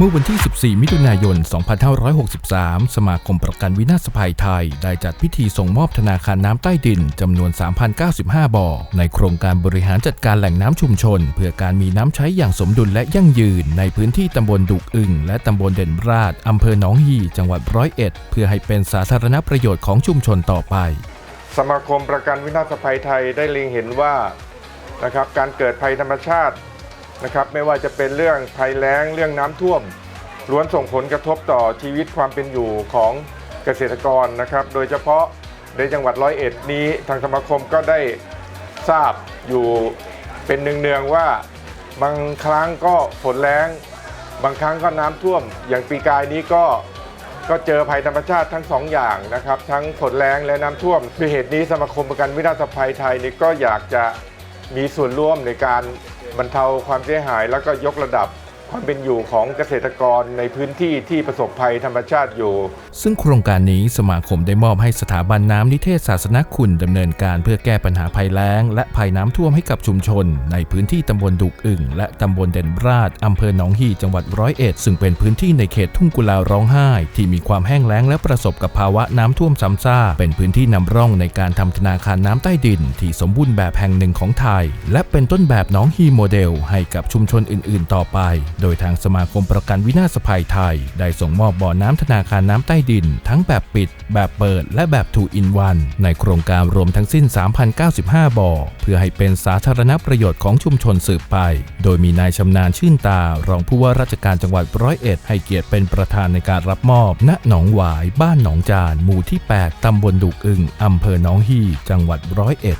เมื่อวันที่ 14 มิถุนายน 2563 สมาคมประกันวินาศภัยไทย ได้จัดพิธีส่งมอบธนาคารน้ำใต้ดินจำนวน 3,095 บ่อ ในโครงการบริหารจัดการแหล่งน้ำชุมชน เพื่อการมีน้ำใช้อย่างสมดุลและยั่งยืน ในพื้นที่ตำบลดุกอึ่งและตำบลเด่นราชอำเภอหนองฮีจังหวัดร้อยเอ็ด เพื่อให้เป็นสาธารณประโยชน์ของชุมชนต่อไป สมาคมประกันวินาศภัยไทยได้เล็งเห็นว่านะครับการเกิดภัยธรรมชาติ นะครับไม่ว่าจะเป็นเรื่องภัยแล้งเรื่องน้ำท่วมล้วนส่งผลกระทบต่อชีวิตความเป็นอยู่ของเกษตรกรนะครับ โดยเฉพาะในจังหวัดร้อยเอ็ดนี้ทางสมาคมก็ได้ทราบอยู่เป็นเนืองๆว่าบางครั้งก็ฝนแล้งบางครั้งก็น้ำท่วม อย่างปีกายนี้ก็ก็เจอภัยธรรมชาติทั้งสองอย่างนะครับ ทั้งฝนแรงและน้ำท่วมด้วยเหตุนี้สมาคมประกันวินาศภัยไทยนี่ก็อยากจะมีส่วนร่วมในการ บรรเทาความเสียหายแล้วก็ยกระดับ ความเป็นอยู่ของเกษตรกรในพื้นที่ที่ประสบภัยธรรมชาติอยู่ ซึ่งโครงการนี้สมาคมได้มอบให้สถาบันน้ำนิเทศศาสนคุณดำเนินการเพื่อแก้ปัญหาภัยแล้ง และภัยน้ำท่วมให้กับชุมชน ในพื้นที่ตำบลดุกอึ่ง และตำบลเด่นราชอำเภอหนองฮีจังหวัดร้อยเอ็ดซึ่งเป็นพื้นที่ในเขตทุ่งกุลาร้องไห้ ที่มีความแห้งแล้งและประสบกับภาวะน้ำท่วมซ้ำซากเป็นพื้นที่นำร่องในการทำธนาคารน้ำใต้ดิน ที่สมบูรณ์แบบแห่งหนึ่งของไทย และเป็นต้นแบบหน้องฮีโมเดล ให้กับชุมชนอื่น ๆ ต่อไปโดยทางสมาคมประกันวินาศภัยไทย ได้ส่งมอบบ่อน้ำธนาคารน้ำใต้ดิน ทั้งแบบปิด แบบเปิด และแบบ2 in 1ในโครงการรวมทั้งสิ้น 3,095 บ่อ เพื่อให้เป็นสาธารณประโยชน์ของชุมชนสืบไป โดยมีนายชำนาญชื่นตา รองผู้ว่าราชการจังหวัดร้อยเอ็ดให้เกียรติเป็นประธานในการรับมอบ ณ หนองหวาย บ้านหนองจาน หมู่ที่ 8 ตำบลดุกอึงอำเภอหนองฮีจังหวัดร้อยเอ็ด